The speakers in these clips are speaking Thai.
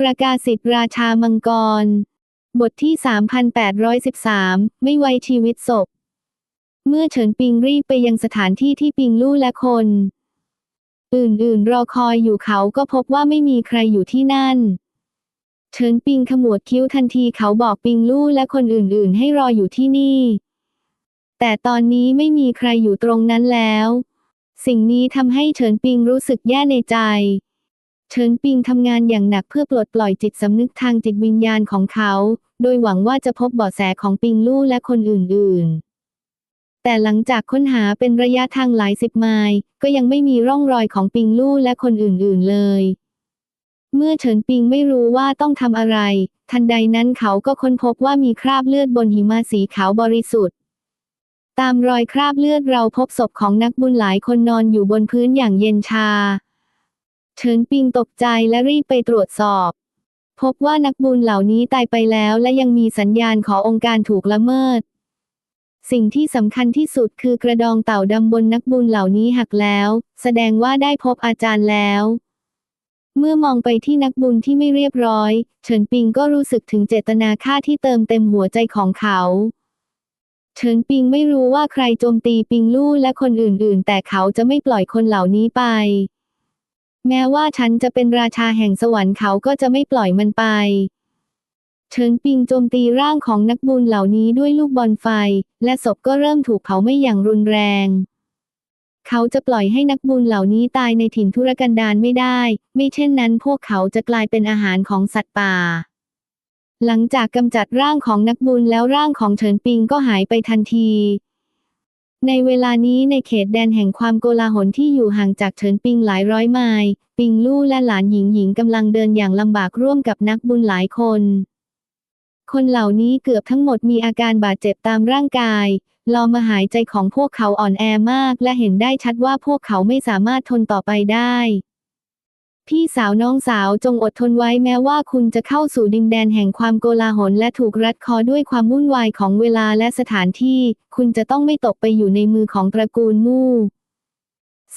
ประกาศสิทธิราชามังกร บทที่ 3813 ไม่ไว้ชีวิตศพ เมื่อเฉินปิงรีบไปยังสถานที่ที่ปิงลู่และคน อื่นๆ รอคอยอยู่เขาก็พบว่าไม่มีใครอยู่ที่นั่น เฉินปิงขมวดคิ้วทันทีเขาบอกปิงลู่และคนอื่นๆ ให้รออยู่ที่นี่ แต่ตอนนี้ไม่มีใครอยู่ตรงนั้นแล้ว สิ่งนี้ทำให้เฉินปิงรู้สึกแย่ในใจ เฉินปิงทำงานอย่างหนักเพื่อปลดปล่อยจิตสำนึกทางจิตวิญญาณของเขา โดยหวังว่าจะพบเบาะแสของปิงลู่และคนอื่น ๆ แต่หลังจากค้นหาเป็นระยะทางหลายสิบไมล์ก็ยังไม่มีร่องรอยของปิงลู่และคนอื่น ๆ เลย เมื่อเฉินปิงไม่รู้ว่าต้องทำอะไร ทันใดนั้นเขาก็ค้นพบว่ามีคราบเลือดบนหิมะสีขาวบริสุทธิ์ตามรอยคราบเลือดเราพบศพของนักบุญหลายคนนอนอยู่บนพื้นอย่างเย็นชา เฉินปิงตกใจและรีบไปตรวจสอบ พบว่านักบุญเหล่านี้ตายไปแล้วและยังมีสัญญาณขอองค์การถูกละเมิด สิ่งที่สำคัญที่สุดคือกระดองเต่าดำบนนักบุญเหล่านี้หักแล้ว แสดงว่าได้พบอาจารย์แล้วเมื่อมองไปที่นักบุญที่ไม่เรียบร้อย เฉินปิงก็รู้สึกถึงเจตนาฆ่าที่เติมเต็มหัวใจของเขา เฉินปิงไม่รู้ว่าใครโจมตีปิงลู่และคนอื่นๆ แต่เขาจะไม่ปล่อยคนเหล่านี้ไป แม้ว่าฉันจะเป็นราชาแห่งสวรรค์เขาก็จะไม่ปล่อยมันไปเฉินปิงโจมตีร่างของนักบุญเหล่านี้ด้วยลูกบอลไฟ และศพก็เริ่มถูกเผาไหม้อย่างรุนแรง เขาจะปล่อยให้นักบุญเหล่านี้ตายในถิ่นทุรกันดารไม่ได้ ไม่เช่นนั้นพวกเขาจะกลายเป็นอาหารของสัตว์ป่า หลังจากกำจัดร่างของนักบุญแล้วร่างของเฉินปิงก็หายไปทันที ในเวลานี้ในเขตแดนแห่งความโกลาหลที่อยู่ห่างจากเฉินปิงหลายร้อยไมล์ ปิงลู่และหลานหญิงหญิงกำลังเดินอย่างลำบากร่วมกับนักบุญหลายคน คนเหล่านี้เกือบทั้งหมดมีอาการบาดเจ็บตามร่างกาย ลอมหายใจของพวกเขาอ่อนแอมาก และเห็นได้ชัดว่าพวกเขาไม่สามารถทนต่อไปได้ พี่สาวน้องสาวจงอดทนไว้แม้ว่าคุณจะเข้าสู่ดินแดนแห่งความโกลาหลและถูกรัดคอด้วยความวุ่นวายของเวลาและสถานที่ คุณจะต้องไม่ตกไปอยู่ในมือของตระกูลมู่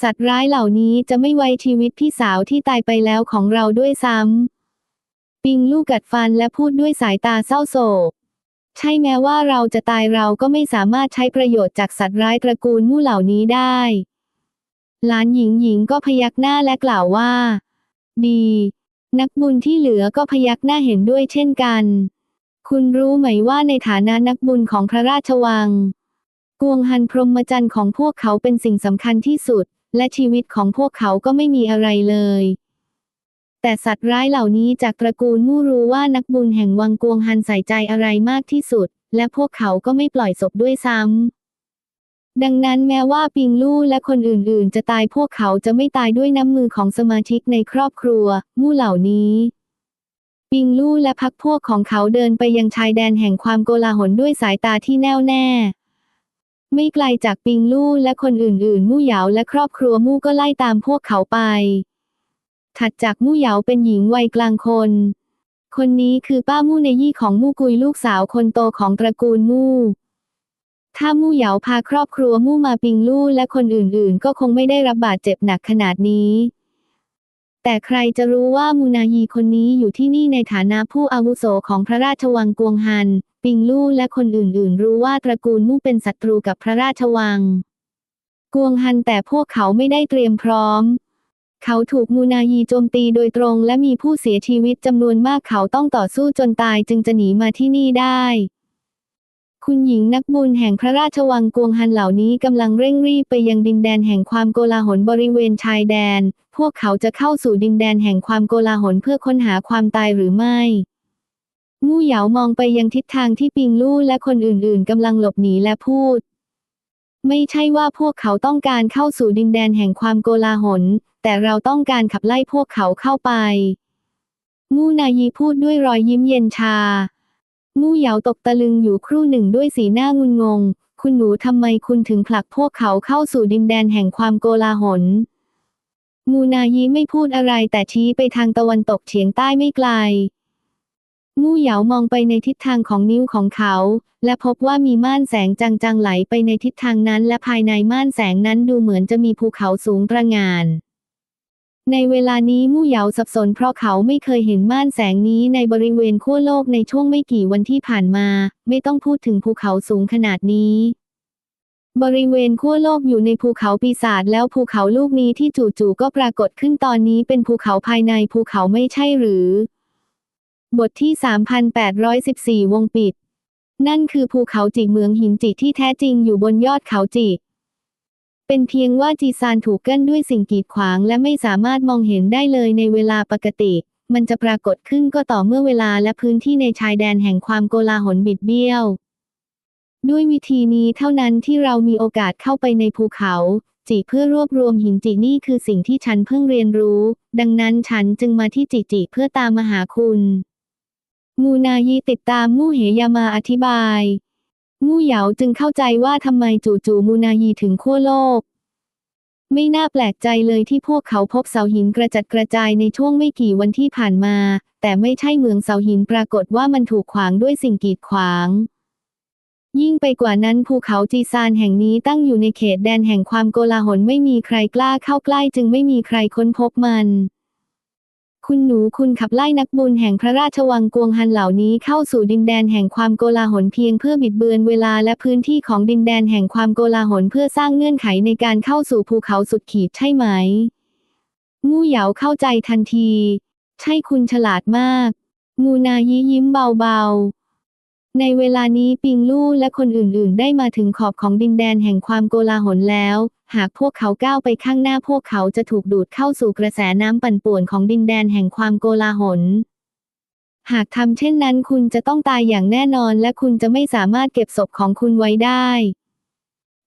สัตว์ร้ายเหล่านี้จะไม่ไว้ชีวิตพี่สาวที่ตายไปแล้วของเราด้วยซ้ำ ปิงลูกกัดฟันและพูดด้วยสายตาเศร้าโศก ใช่แม้ว่าเราจะตายเราก็ไม่สามารถใช้ประโยชน์จากสัตว์ร้ายตระกูลมู่เหล่านี้ได้ หลานหญิงหญิงก็พยักหน้าและกล่าวว่า ดี นักบุญที่เหลือก็พยักหน้าเห็นด้วยเช่นกัน คุณรู้ไหมว่าในฐานะนักบุญของพระราชวัง กวงฮันพรหมจรรย์ของพวกเขาเป็นสิ่งสำคัญที่สุด และชีวิตของพวกเขาก็ไม่มีอะไรเลย แต่สัตว์ร้ายเหล่านี้จากตระกูลมู่รู้ว่านักบุญแห่งวังกวงฮันใส่ใจอะไรมากที่สุด และพวกเขาก็ไม่ปล่อยศพด้วยซ้ำ ดังนั้นแม้ว่าปิงลู่และคนอื่นๆ จะตายพวกเขาจะไม่ตายด้วยน้ำมือของสมาชิกในครอบครัวมู่เหล่านี้ ปิงลู่และพักพวกของเขาเดินไปยังชายแดนแห่งความโกลาหลด้วยสายตาที่แน่วแน่ ไม่ไกลจากปิงลู่และคนอื่นๆ มู่เหยาและครอบครัวมู่ก็ไล่ตามพวกเขาไป ถัดจากมู่เหยาเป็นหญิงวัยกลางคน คนนี้คือป้ามู่ในยี่ของมู่กุยลูกสาวคนโตของตระกูลมู่ ถ้ามู่เหยาพาครอบครัวมู่มาปิงลู่และคนอื่นๆ ก็คงไม่ได้รับบาดเจ็บหนักขนาดนี้ แต่ใครจะรู้ว่ามูนายีคนนี้อยู่ที่นี่ในฐานะผู้อาวุโสของพระราชวังกวงฮัน ปิงลู่และคนอื่นๆ รู้ว่าตระกูลมู่เป็นศัตรูกับพระราชวัง กวงฮันแต่พวกเขาไม่ได้เตรียมพร้อม เขาถูกมูนายีโจมตีโดยตรงและมีผู้เสียชีวิตจำนวนมากเขาต้องต่อสู้จนตายจึงจะหนีมาที่นี่ได้ คุณหญิงนักบุญแห่งพระราชวังกวงฮันเหล่านี้กำลังเร่งรีบไปยังดินแดนแห่งความโกลาหลบริเวณชายแดน พวกเขาจะเข้าสู่ดินแดนแห่งความโกลาหลเพื่อค้นหาความตายหรือไม่มู่เหยามองไปยังทิศทางที่ปิงลู่และคนอื่นๆกำลังหลบหนีและพูด ไม่ใช่ว่าพวกเขาต้องการเข้าสู่ดินแดนแห่งความโกลาหล แต่เราต้องการขับไล่พวกเขาเข้าไป มู่นายีพูดด้วยรอยยิ้มเย็นชา มู่เหยาตกตะลึงอยู่ครู่หนึ่งด้วยสีหน้างุนงง คุณหนูทำไมคุณถึงผลักพวกเขาเข้าสู่ดินแดนแห่งความโกลาหล มูนายีไม่พูดอะไรแต่ชี้ไปทางตะวันตกเฉียงใต้ไม่ไกล มู่เหยามองไปในทิศทางของนิ้วของเขา และพบว่ามีม่านแสงจางๆไหลไปในทิศทางนั้น และภายในม่านแสงนั้นดูเหมือนจะมีภูเขาสูงตระหง่าน ในเวลานี้มู่เหยาสับสนเพราะเขาไม่เคยเห็นม่านแสงนี้ในบริเวณขั้วโลกในช่วงไม่กี่วันที่ผ่านมา ไม่ต้องพูดถึงภูเขาสูงขนาดนี้ บริเวณขั้วโลกอยู่ในภูเขาปีศาจแล้วภูเขาลูกนี้ที่จู่ๆก็ปรากฏขึ้นตอนนี้เป็นภูเขาภายในภูเขาไม่ใช่หรือ บทที่ 3814 วงปิด นั่นคือภูเขาจิเมืองหินจิที่แท้จริงอยู่บนยอดเขาจิ เป็นเพียงว่าจีซานถูกกั้นด้วยสิ่งกีดขวางและไม่สามารถมองเห็นได้เลยในเวลาปกติ มันจะปรากฏขึ้นก็ต่อเมื่อเวลาและพื้นที่ในชายแดนแห่งความโกลาหลบิดเบี้ยว ด้วยวิธีนี้เท่านั้นที่เรามีโอกาสเข้าไปในภูเขา จิเพื่อรวบรวมหินจินี่คือสิ่งที่ฉันเพิ่งเรียนรู้ ดังนั้นฉันจึงมาที่จิจิเพื่อตามมาหาคุณงูนายีติดตามมู่เหยามาอธิบาย มู่เหยาจึงเข้าใจว่าทำไมจู่ๆมูนายีถึงขั้วโลก ไม่น่าแปลกใจเลยที่พวกเขาพบเสาหินกระจัดกระจายในช่วงไม่กี่วันที่ผ่านมา แต่ไม่ใช่เมืองเสาหินปรากฏว่ามันถูกขวางด้วยสิ่งกีดขวางยิ่งไปกว่านั้นภูเขาจีซานแห่งนี้ตั้งอยู่ในเขตแดนแห่งความโกลาหลไม่มีใครกล้าเข้าใกล้จึงไม่มีใครค้นพบมัน คุณหนูคุณขับไล่นักบุญแห่งพระราชวังกวงฮันเหล่านี้เข้าสู่ดินแดนแห่งความโกลาหลเพียงเพื่อบิดเบือนเวลาและพื้นที่ของดินแดนแห่งความโกลาหลเพื่อสร้างเงื่อนไขในการเข้าสู่ภูเขาสุดขีดใช่ไหมงูเหยาเข้าใจทันที ใช่คุณฉลาดมากงูนายียิ้มเบาๆ ในเวลานี้ปิงลู่และคนอื่นๆ ได้มาถึงขอบของดินแดนแห่งความโกลาหลแล้ว หากพวกเขาก้าวไปข้างหน้าพวกเขาจะถูกดูดเข้าสู่กระแสน้ำปั่นป่วนของดินแดนแห่งความโกลาหล หากทำเช่นนั้นคุณจะต้องตายอย่างแน่นอนและคุณจะไม่สามารถเก็บศพของคุณไว้ได้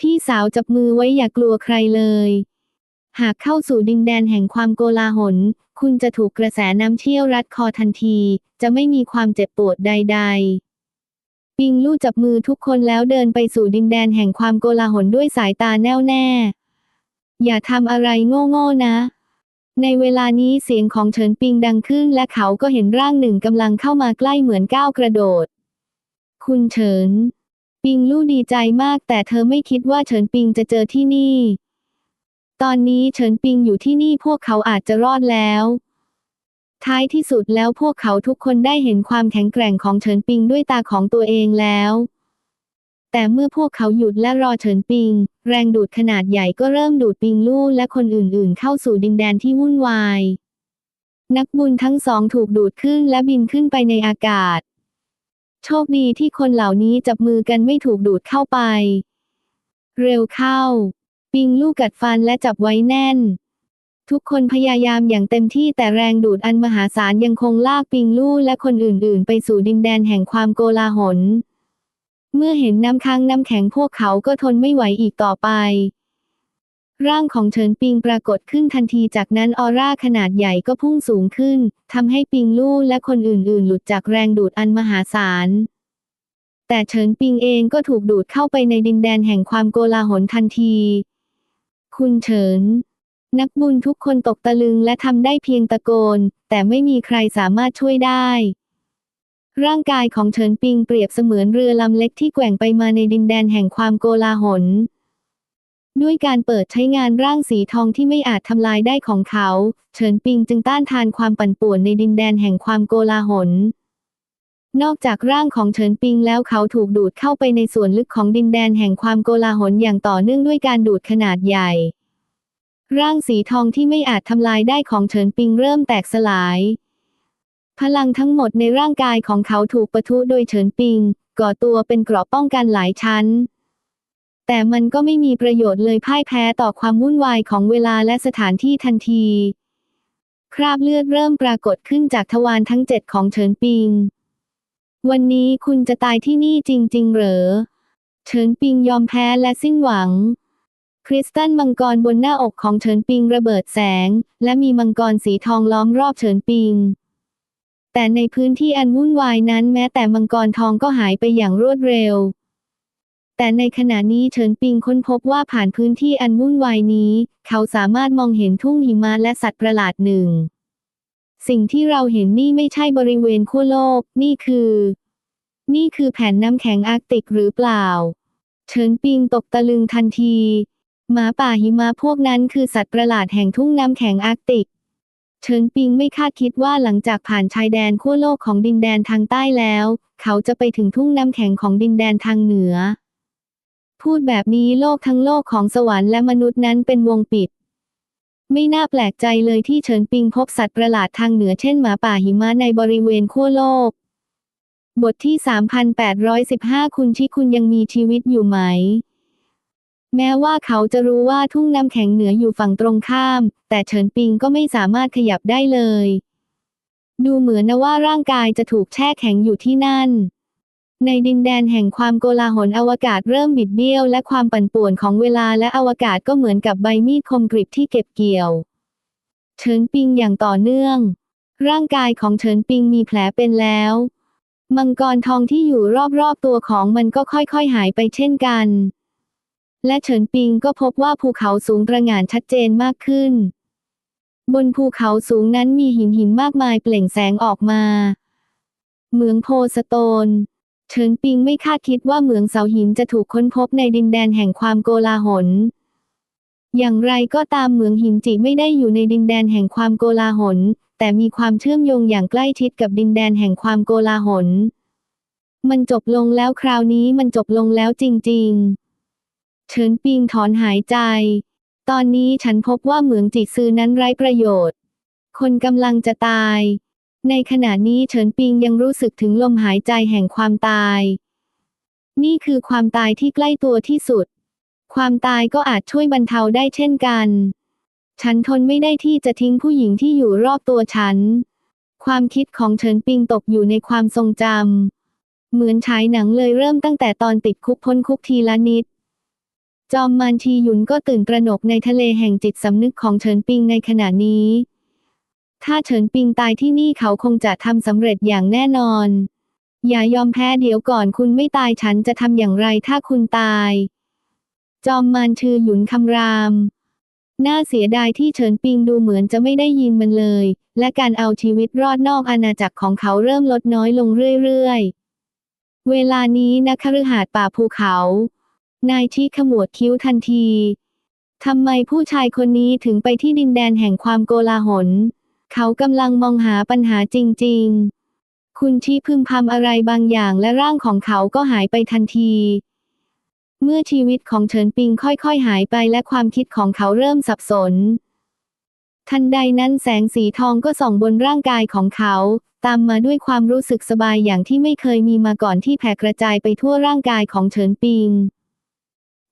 พี่สาวจับมือไว้อย่ากลัวใครเลย หากเข้าสู่ดินแดนแห่งความโกลาหล คุณจะถูกกระแสน้ำเชี่ยวรัดคอทันที จะไม่มีความเจ็บปวดใด ๆ ปิงลู่จับมือทุกคนแล้วเดินไปสู่ดินแดนแห่งความโกลาหลด้วยสายตาแน่วแน่ อย่าทำอะไรโง่ๆนะ ในเวลานี้เสียงของเฉินปิงดังขึ้นและเขาก็เห็นร่างหนึ่งกำลังเข้ามาใกล้เหมือนก้าวกระโดด คุณเฉิน ปิงลู่ดีใจมากแต่เธอไม่คิดว่าเฉินปิงจะเจอที่นี่ ตอนนี้เฉินปิงอยู่ที่นี่พวกเขาอาจจะรอดแล้ว ท้ายที่สุดแล้วพวกเขาทุกคนได้เห็นความแข็งแกร่งของเฉินปิงด้วยตาของตัวเองแล้ว แต่เมื่อพวกเขาหยุดและรอเฉินปิง แรงดูดขนาดใหญ่ก็เริ่มดูดปิงลู่และคนอื่นๆ เข้าสู่ดินแดนที่วุ่นวาย นักบุญทั้งสองถูกดูดขึ้นและบินขึ้นไปในอากาศ โชคดีที่คนเหล่านี้จับมือกันไม่ถูกดูดเข้าไป เร็วเข้า ปิงลู่กัดฟันและจับไว้แน่น ทุกคนพยายามอย่างเต็มที่แต่แรงดูดอันมหาศาลยังคงลากปิงลู่และคนอื่นๆ ไปสู่ดินแดนแห่งความโกลาหล เมื่อเห็นน้ำค้างน้ำแข็งพวกเขาก็ทนไม่ไหวอีกต่อไป ร่างของเฉินปิงปรากฏขึ้นทันทีจากนั้นออร่าขนาดใหญ่ก็พุ่งสูงขึ้นทำให้ปิงลู่และคนอื่นๆ หลุดจากแรงดูดอันมหาศาล แต่เฉินปิงเองก็ถูกดูดเข้าไปในดินแดนแห่งความโกลาหลทันที คุณเฉิน นักบุญทุกคนตกตะลึงและทำได้เพียงตะโกน แต่ไม่มีใครสามารถช่วยได้ ร่างกายของเฉินปิงเปรียบเสมือนเรือลำเล็กที่แกว่งไปมาในดินแดนแห่งความโกลาหล ด้วยการเปิดใช้งานร่างสีทองที่ไม่อาจทำลายได้ของเขา เฉินปิงจึงต้านทานความปั่นป่วนในดินแดนแห่งความโกลาหลนอกจากร่างของเฉินปิงแล้วเขาถูกดูดเข้าไปในส่วนลึกของดินแดนแห่งความโกลาหลอย่างต่อเนื่องด้วยการดูดขนาดใหญ่ ร่างสีทองที่ไม่อาจทำลายได้ของเฉินปิงเริ่มแตกสลาย พลังทั้งหมดในร่างกายของเขาถูกปะทุโดยเฉินปิง ก่อตัวเป็นเกราะป้องกันหลายชั้น แต่มันก็ไม่มีประโยชน์เลยพ่ายแพ้ต่อความวุ่นวายของเวลาและสถานที่ทันที คราบเลือดเริ่มปรากฏขึ้นจากทวารทั้งเจ็ดของเฉินปิง วันนี้คุณจะตายที่นี่จริง ๆ เหรอ เฉินปิงยอมแพ้และสิ้นหวัง คริสตัลมังกรบนหน้าอกของเฉินปิงระเบิดแสง และมีมังกรสีทองล้อมรอบเฉินปิง แต่ในพื้นที่อันวุ่นวายนั้นแม้แต่มังกรทองก็หายไปอย่างรวดเร็ว แต่ในขณะนี้เฉินปิงค้นพบว่าผ่านพื้นที่อันวุ่นวายนี้ เขาสามารถมองเห็นทุ่งหิมะและสัตว์ประหลาดหนึ่ง สิ่งที่เราเห็นนี่ไม่ใช่บริเวณขั้วโลก นี่คือ นี่คือแผ่นน้ำแข็งอาร์กติกหรือเปล่า เฉินปิงตกตะลึงทันที หมาป่าหิมะพวกนั้นคือสัตว์ประหลาดแห่งทุ่งน้ำแข็งอาร์กติก เฉินปิงไม่คาดคิดว่าหลังจากผ่านชายแดนขั้วโลกของดินแดนทางใต้แล้ว เขาจะไปถึงทุ่งน้ำแข็งของดินแดนทางเหนือ พูดแบบนี้โลกทั้งโลกของสวรรค์และมนุษย์นั้นเป็นวงปิด ไม่น่าแปลกใจเลยที่เฉินปิงพบสัตว์ประหลาดทางเหนือเช่นหมาป่าหิมะในบริเวณขั้วโลก บทที่ 3815 คุณที่คุณยังมีชีวิตอยู่ไหม แม้ว่าเขาจะรู้ว่าทุ่งน้ำแข็งเหนืออยู่ฝั่งตรงข้าม แต่เฉินปิงก็ไม่สามารถขยับได้เลย ดูเหมือนนะว่าร่างกายจะถูกแช่แข็งอยู่ที่นั่น ในดินแดนแห่งความโกลาหลอวกาศเริ่มบิดเบี้ยว และความปั่นป่วนของเวลาและอวกาศก็เหมือนกับใบมีดคมกริบที่เก็บเกี่ยว เฉินปิงอย่างต่อเนื่อง ร่างกายของเฉินปิงมีแผลเป็นแล้ว มังกรทองที่อยู่รอบๆตัวของมันก็ค่อยๆหายไปเช่นกัน และเฉินปิงก็พบว่าภูเขาสูงระหงานชัดเจนมากขึ้น บนภูเขาสูงนั้นมีหินหินมากมายเปล่งแสงออกมา เหมืองโพสโตน เฉินปิงไม่คาดคิดว่าเหมืองเสาหินจะถูกค้นพบในดินแดนแห่งความโกลาหล อย่างไรก็ตามเหมืองหินจิไม่ได้อยู่ในดินแดนแห่งความโกลาหล แต่มีความเชื่อมโยงอย่างใกล้ชิดกับดินแดนแห่งความโกลาหล มันจบลงแล้วคราวนี้มันจบลงแล้วจริง ๆ เฉินปิงถอนหายใจ ตอนนี้ฉันพบว่าเหมืองจิซือนั้นไร้ประโยชน์ คนกำลังจะตาย ในขณะนี้เฉินปิงยังรู้สึกถึงลมหายใจแห่งความตาย นี่คือความตายที่ใกล้ตัวที่สุด ความตายก็อาจช่วยบรรเทาได้เช่นกัน ฉันทนไม่ได้ที่จะทิ้งผู้หญิงที่อยู่รอบตัวฉัน ความคิดของเฉินปิงตกอยู่ในความทรงจำเหมือนฉายหนังเลยเริ่มตั้งแต่ตอนติดคุกพ้นคุกทีละนิด จอมมานชีหยุนก็ตื่นตระหนกในทะเลแห่งจิตสำนึกของเฉินปิงในขณะนี้ ถ้าเฉินปิงตายที่นี่เขาคงจะทำสำเร็จอย่างแน่นอน อย่ายอมแพ้เดี๋ยวก่อนคุณไม่ตายฉันจะทำอย่างไรถ้าคุณตาย จอมมานชื่อหยุนคำราม น่าเสียดายที่เฉินปิงดูเหมือนจะไม่ได้ยินมันเลย และการเอาชีวิตรอดนอกอาณาจักรของเขาเริ่มลดน้อยลงเรื่อยๆ เวลานี้นักคฤหาสน์ป่าภูเขา นายชี้ขมวดคิ้วทันทีทำไมผู้ชายคนนี้ถึงไปที่ดินแดนแห่งความโกลาหล เขากำลังมองหาปัญหาจริง ๆ คุณชี้พึมพำอะไรบางอย่างและร่างของเขาก็หายไปทันที เมื่อชีวิตของเฉินปิงค่อยๆ หายไปและความคิดของเขาเริ่มสับสน ทันใดนั้นแสงสีทองก็ส่องบนร่างกายของเขา ตามมาด้วยความรู้สึกสบายอย่างที่ไม่เคยมีมาก่อนที่แผ่กระจายไปทั่วร่างกายของเฉินปิง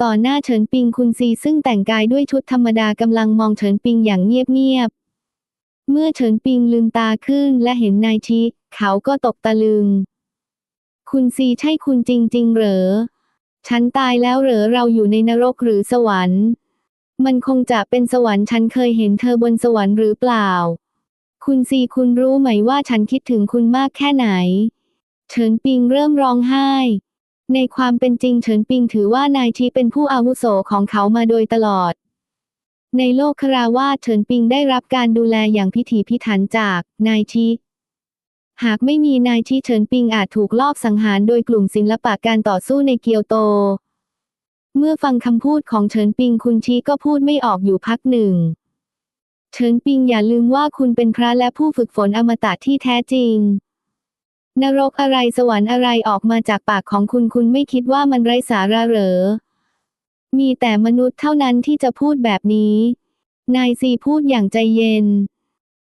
ต่อหน้าเฉินปิงคุณซีซึ่งแต่งกายด้วยชุดธรรมดากำลังมองเฉินปิงอย่างเงียบๆ เมื่อเฉินปิงลืมตาขึ้นและเห็นนายชิ เขาก็ตกตะลึง คุณซีใช่คุณจริง ๆ เหรอ ฉันตายแล้วเหรอเราอยู่ในนรกหรือสวรรค์ มันคงจะเป็นสวรรค์ฉันเคยเห็นเธอบนสวรรค์หรือเปล่า คุณซีคุณรู้ไหมว่าฉันคิดถึงคุณมากแค่ไหน เฉินปิงเริ่มร้องไห้ ในความเป็นจริงเฉินปิงถือว่านายชีเป็นผู้อาวุโสของเขามาโดยตลอด ในโลกคราวาสเฉินปิงได้รับการดูแลอย่างพิถีพิถันจากนายชีหากไม่มีนายชีเฉินปิงอาจถูกลอบสังหารโดยกลุ่มศิลปะการต่อสู้ในเกียวโต เมื่อฟังคำพูดของเฉินปิงคุณชีก็พูดไม่ออกอยู่พักหนึ่ง เฉินปิงอย่าลืมว่าคุณเป็นพระและผู้ฝึกฝนอมตะที่แท้จริง นรกอะไรสวรรค์อะไรออกมาจากปากของคุณคุณไม่คิดว่ามันไร้สาระเหรอ มีแต่มนุษย์เท่านั้นที่จะพูดแบบนี้ นายซีพูดอย่างใจเย็น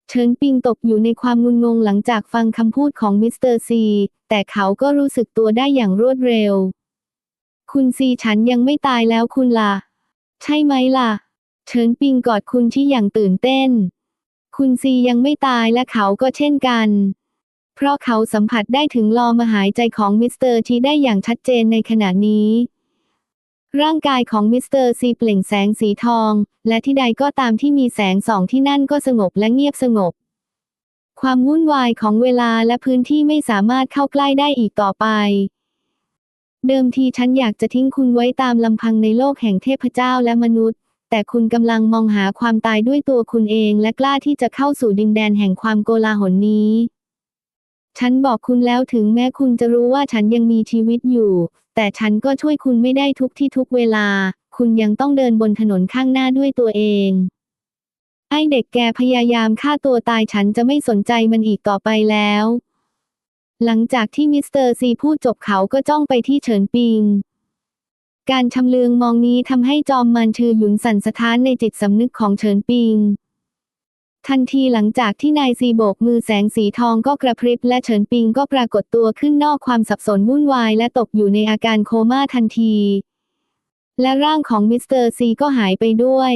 เฉินปิงตกอยู่ในความงุนงงหลังจากฟังคำพูดของมิสเตอร์ซี แต่เขาก็รู้สึกตัวได้อย่างรวดเร็ว คุณซีฉันยังไม่ตายแล้วคุณล่ะ ใช่ไหมล่ะ เฉินปิงกอดคุณที่อย่างตื่นเต้น คุณซียังไม่ตายและเขาก็เช่นกัน เพราะเขาสัมผัสได้ถึงลมหายใจของมิสเตอร์ทีได้อย่างชัดเจนในขณะนี้ ร่างกายของมิสเตอร์ซีเปล่งแสงสีทอง และที่ใดก็ตามที่มีแสงส่องที่นั่นก็สงบและเงียบสงบ ความวุ่นวายของเวลาและพื้นที่ไม่สามารถเข้าใกล้ได้อีกต่อไป เดิมทีฉันอยากจะทิ้งคุณไว้ตามลำพังในโลกแห่งเทพเจ้าและมนุษย์แต่คุณกำลังมองหาความตายด้วยตัวคุณเองและกล้าที่จะเข้าสู่ดินแดนแห่งความโกลาหลนี้ ฉันบอกคุณแล้วถึงแม้คุณจะรู้ว่าฉันยังมีชีวิตอยู่ แต่ฉันก็ช่วยคุณไม่ได้ทุกที่ทุกเวลา คุณยังต้องเดินบนถนนข้างหน้าด้วยตัวเอง ไอเด็กแกพยายามฆ่าตัวตายฉันจะไม่สนใจมันอีกต่อไปแล้ว หลังจากที่มิสเตอร์ซีพูดจบเขาก็จ้องไปที่เฉินปิง การชำเลืองมองนี้ทำให้จอมมันชือหยุนสั่นสะท้านในจิตสำนึกของเฉินปิง ทันทีหลังจากที่นายซีโบกมือแสงสีทองก็กระพริบและเฉินปิงก็ปรากฏตัวขึ้นนอกความสับสนวุ่นวายและตกอยู่ในอาการโคม่าทันที และร่างของมิสเตอร์ซีก็หายไปด้วย